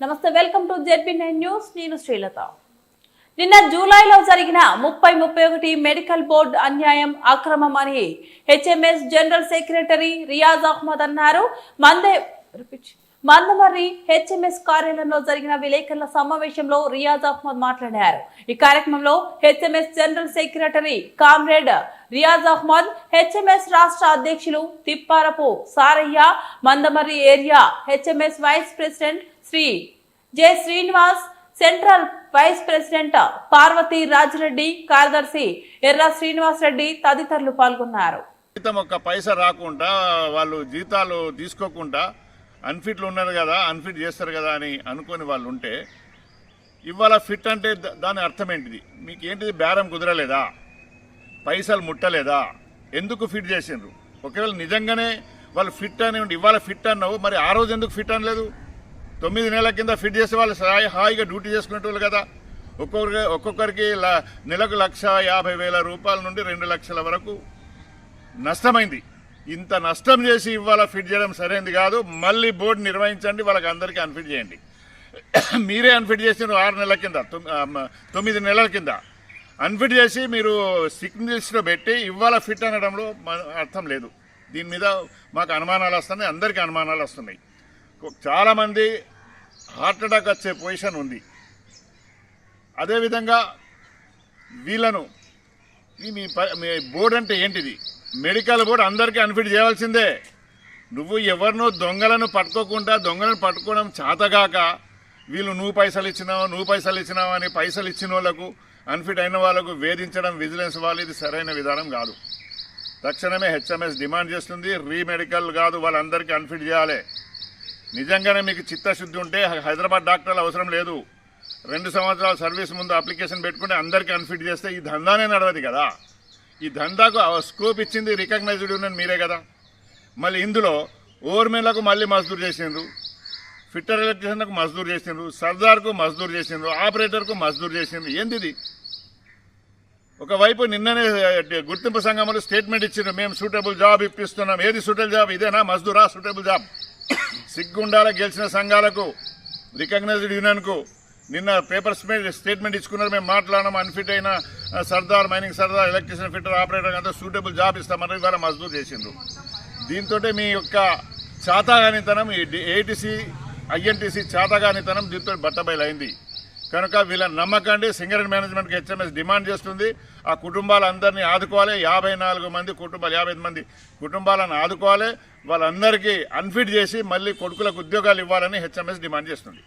నమస్తే welcome to ZB nine news. నేను శ్రీలత. నిన్న జూలైలో జరిగిన ముప్పై ముప్పై ఒకటి మెడికల్ బోర్డు అన్యాయం అక్రమం అని HMS general secretary Riaz Ahmed అన్నారు. మందే మందమర్రి హెచ్ఎంఎస్ కార్యాలయంలో జరిగిన విలేకరుల సమావేశంలో రియాజ్ అహ్మద్ మాట్లాడారు. ఈ కార్యక్రమంలో HMS general secretary comrade Riaz Ahmed HMS రాష్ట్ర అధ్యక్షులు Thipparapu Sarayya Mandamarri area HMS vice president Shri J Srinivas central vice president Parvathi Rajireddy కార్యదర్శి ఎర్ర శ్రీనివాస్ రెడ్డి తదితరులు పాల్గొన్నారు. జీతం ఒక్క పైసా రాకుండా వాళ్ళు జీతాలు తీసుకోకుండా అన్ఫిట్లు ఉన్నారు కదా అన్ఫిట్ చేస్తారు కదా అని అనుకొని వాళ్ళు ఉంటే ఇవాళ ఫిట్ అంటే దాని అర్థం ఏంటిది? మీకు ఏంటిది బేరం కుదరలేదా? పైసలు ముట్టలేదా? ఎందుకు ఫిట్ చేసిండ్రు? ఒకవేళ నిజంగానే వాళ్ళు ఫిట్ అని ఉండి ఇవాళ ఫిట్ అన్నావు మరి ఆ రోజు ఎందుకు ఫిట్ అనలేదు? తొమ్మిది నెలల కింద ఫిట్ చేసే వాళ్ళు హాయి- హాయిగా డ్యూటీ చేసుకునేటోళ్ళు కదా. ఒక్కొక్కరికి ఒక్కొక్కరికి ల- నెలకు లక్ష యాభై వేల రూపాయల నుండి రెండు లక్షల వరకు నష్టమైంది. ఇంత నష్టం చేసి ఇవాళ ఫిట్ చేయడం సరైనది కాదు. మళ్ళీ బోర్డు నిర్వహించండి వాళ్ళకి అందరికీ అన్ఫిట్ చేయండి. మీరే అన్ఫిట్ చేసిన ఆరు నెలల కింద తొమ్- తొమ్మిది నెలల కింద. అన్ఫిట్ చేసి మీరు సిగ్నల్స్లో పెట్టి ఇవాళ ఫిట్ అనడంలో అర్థం లేదు. దీని మీద మాకు అనుమానాలు వస్తున్నాయి అందరికీ అనుమానాలు వస్తున్నాయి. చాలామంది హార్ట్ అటాక్ వచ్చే పొజిషన్ ఉంది. అదేవిధంగా వీళ్ళను మీ మీ బోర్డు అంటే ఏంటిది? మెడికల్ బోర్డు అందరికీ అన్ఫిట్ చేయాల్సిందే నువ్వు ఎవరినో దొంగలను పట్టుకోకుండా దొంగలను పట్టుకోవడం చేతగాక వీళ్ళు నువ్వు పైసలు ఇచ్చినావు నువ్వు పైసలు ఇచ్చినావు అని పైసలు ఇచ్చిన వాళ్ళకు అన్ఫిట్ అయిన వాళ్ళకు వేధించడం విజిలెన్స్ వాళ్ళు ఇది సరైన విధానం కాదు. తక్షణమే హెచ్ఎంఎస్ డిమాండ్ చేస్తుంది. రీమెడికల్ కాదు వాళ్ళందరికీ అన్ఫిట్ చేయాలి. నిజంగానే మీకు చిత్తశుద్ధి ఉంటే హైదరాబాద్ డాక్టర్లు అవసరం లేదు. రెండు సంవత్సరాల సర్వీస్ ముందు అప్లికేషన్ పెట్టుకుంటే అందరికీ అన్ఫిట్ చేస్తే ఈ దందానే నడవదు కదా. ఈ దందాకు స్కోప్ ఇచ్చింది రికగ్నైజ్డ్ యూనియన్ మీరే కదా. మళ్ళీ ఇందులో ఓవర్మెన్లకు మళ్ళీ మజ్దూర్ చేసిండ్రు. ఫిట్టర్ ఎలక్ట్రీషియన్లకు మజ్దూర్ చేసిండ్రు. సర్దార్కు మజ్దూర్ చేసిండ్రు. ఆపరేటర్కు మజ్దూర్ చేసిండ్రు. ఏంది ఇది ఒకవైపు నిన్ననే గుర్తింపు సంఘంలో స్టేట్మెంట్ ఇచ్చిండ్రు. మేము సూటబుల్ జాబ్ ఇప్పిస్తున్నాం. ఏది సూటబుల్ జాబ్? ఇదేనా? మజ్దూరా? Suitable job. సిగ్గుండాల గెలిచిన సంఘాలకు రికగ్నైజ్డ్ యూనియన్కు నిన్న పేపర్ స్టేట్మెంట్ ఇచ్చుకున్నారు. మేము మాట్లాడడం అన్ఫిట్ అయిన sardar mining sardar electrician fitter operator అంతా సూటబుల్ జాబ్ ఇస్తామని ఇవాళ మజ్దూర్ చేసిండ్రు. దీంతో మీ యొక్క చాతాగానితనం ఈ ఏటీసీ ఐఎన్టీసీ చాతాగానితనం దీంతో బట్టబయలైంది. కనుక వీళ్ళని నమ్మకండి సింగరేణి మేనేజ్మెంట్కి హెచ్ఎంఎస్ డిమాండ్ చేస్తుంది. ఆ కుటుంబాలందరినీ ఆదుకోవాలి. యాభై నాలుగు మంది కుటుంబాలు యాభై ఐదు మంది కుటుంబాలను ఆదుకోవాలి. వాళ్ళందరికీ అన్ఫిట్ చేసి మళ్ళీ కొడుకులకు ఉద్యోగాలు ఇవ్వాలని హెచ్ఎంఎస్ డిమాండ్ చేస్తుంది.